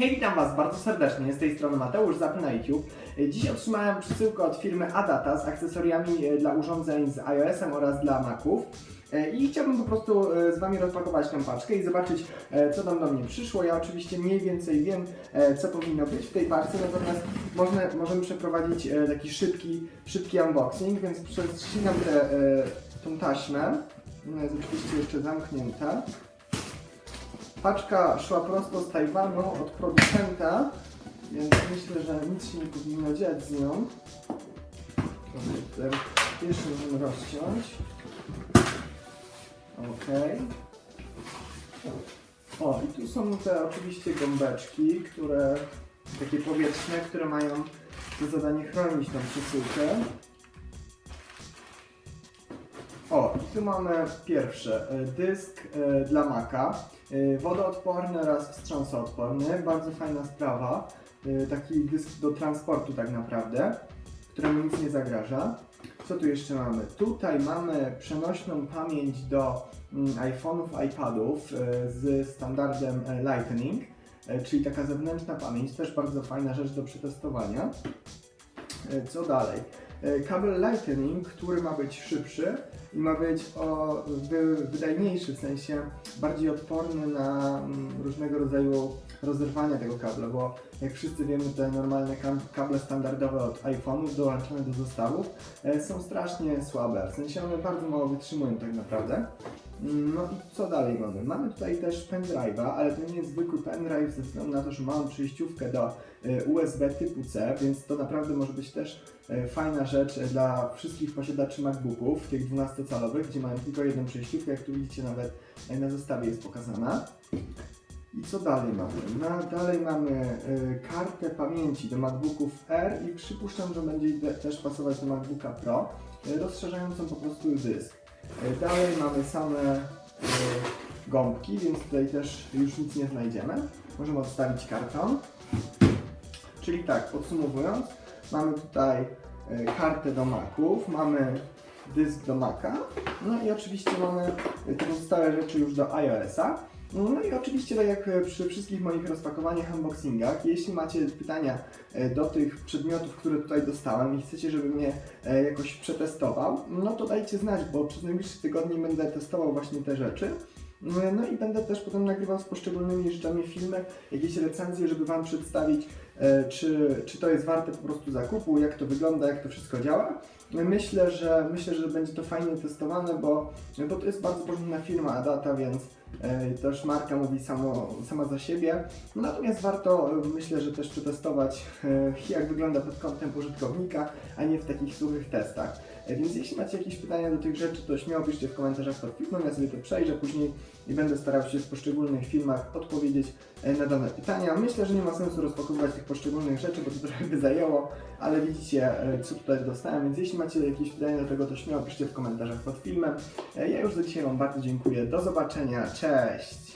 Hej, witam Was bardzo serdecznie, z tej strony Mateusz Zapy na YouTube. Dziś otrzymałem przesyłkę od firmy Adata z akcesoriami e, dla urządzeń z iOS-em oraz dla Maców. E, I chciałbym po prostu e, z Wami rozpakować tę paczkę i zobaczyć, co tam do mnie przyszło. Ja oczywiście mniej więcej wiem, co powinno być w tej paczce, natomiast można, możemy przeprowadzić taki szybki, szybki unboxing, więc przecinam tę tą taśmę. Ona jest oczywiście jeszcze zamknięta. Paczka szła prosto z Tajwanu od producenta, więc myślę, że nic się nie powinno dziać z nią. Tutaj Jeszcze możemy rozciąć. Ok. O, i tu są te oczywiście gąbeczki, które takie powietrzne, które mają za zadanie chronić tą przesyłkę. O, i tu mamy pierwsze, e, dysk e, dla Maca, e, wodoodporny oraz wstrząsoodporny, bardzo fajna sprawa, E, taki dysk do transportu tak naprawdę, któremu nic nie zagraża. Co tu jeszcze mamy? Tutaj mamy przenośną pamięć do mm, iPhone'ów, iPadów e, z standardem e, Lightning, e, czyli taka zewnętrzna pamięć, też bardzo fajna rzecz do przetestowania. E, Co dalej? E, Kabel Lightning, który ma być szybszy i ma być o, wy, wydajniejszy, w sensie bardziej odporny na różnego rodzaju rozerwania tego kabla, bo jak wszyscy wiemy, te normalne kable standardowe od iPhone'ów dołączone do zestawów e, są strasznie słabe, w sensie one bardzo mało wytrzymują tak naprawdę. Mm, No i co dalej mamy? Mamy tutaj też pendrive'a, ale to nie jest zwykły pendrive ze względu na to, że mamy przejściówkę do e, USB typu C, więc to naprawdę może być też e, fajna rzecz dla wszystkich posiadaczy MacBooków, tych 12-calowych, gdzie mają tylko jedną przejściówkę, jak tu widzicie nawet na zestawie jest pokazana. I co dalej mamy? No, dalej mamy e, kartę pamięci do MacBooków R i przypuszczam, że będzie de- też pasować do MacBooka Pro, e, rozszerzającą po prostu dysk. E, Dalej mamy same e, gąbki, więc tutaj też już nic nie znajdziemy. Możemy odstawić karton. Czyli tak, podsumowując, mamy tutaj e, kartę do Maców, mamy dysk do Maca, no i oczywiście mamy e, te pozostałe rzeczy już do iOS-a. No i oczywiście, tak jak e, przy wszystkich moich rozpakowaniach, unboxingach, jeśli macie pytania e, do tych przedmiotów, które tutaj dostałem i chcecie, żebym je e, jakoś przetestował, no to dajcie znać, bo przez najbliższe tygodnie będę testował właśnie te rzeczy. No i będę też potem nagrywał z poszczególnymi rzeczami filmy, jakieś recenzje, żeby Wam przedstawić, e, czy, czy to jest warte po prostu zakupu, jak to wygląda, jak to wszystko działa. Myślę, że myślę, że będzie to fajnie testowane, bo, bo to jest bardzo porządna firma Adata, więc e, też marka mówi samo, sama za siebie. Natomiast warto, e, myślę, że też przetestować, e, jak wygląda pod kątem użytkownika, a nie w takich suchych testach. E, Więc jeśli macie jakieś pytania do tych rzeczy, to śmiało piszcie w komentarzach pod filmem, ja sobie to przejrzę później i będę starał się w poszczególnych filmach odpowiedzieć na dane pytania. Myślę, że nie ma sensu rozpakowywać tych poszczególnych rzeczy, bo to trochę by zajęło, ale widzicie, co tutaj dostałem, więc jeśli macie jakieś pytania do tego, to śmiało piszcie w komentarzach pod filmem. E, Ja już za dzisiaj Wam bardzo dziękuję. Do zobaczenia. Cześć!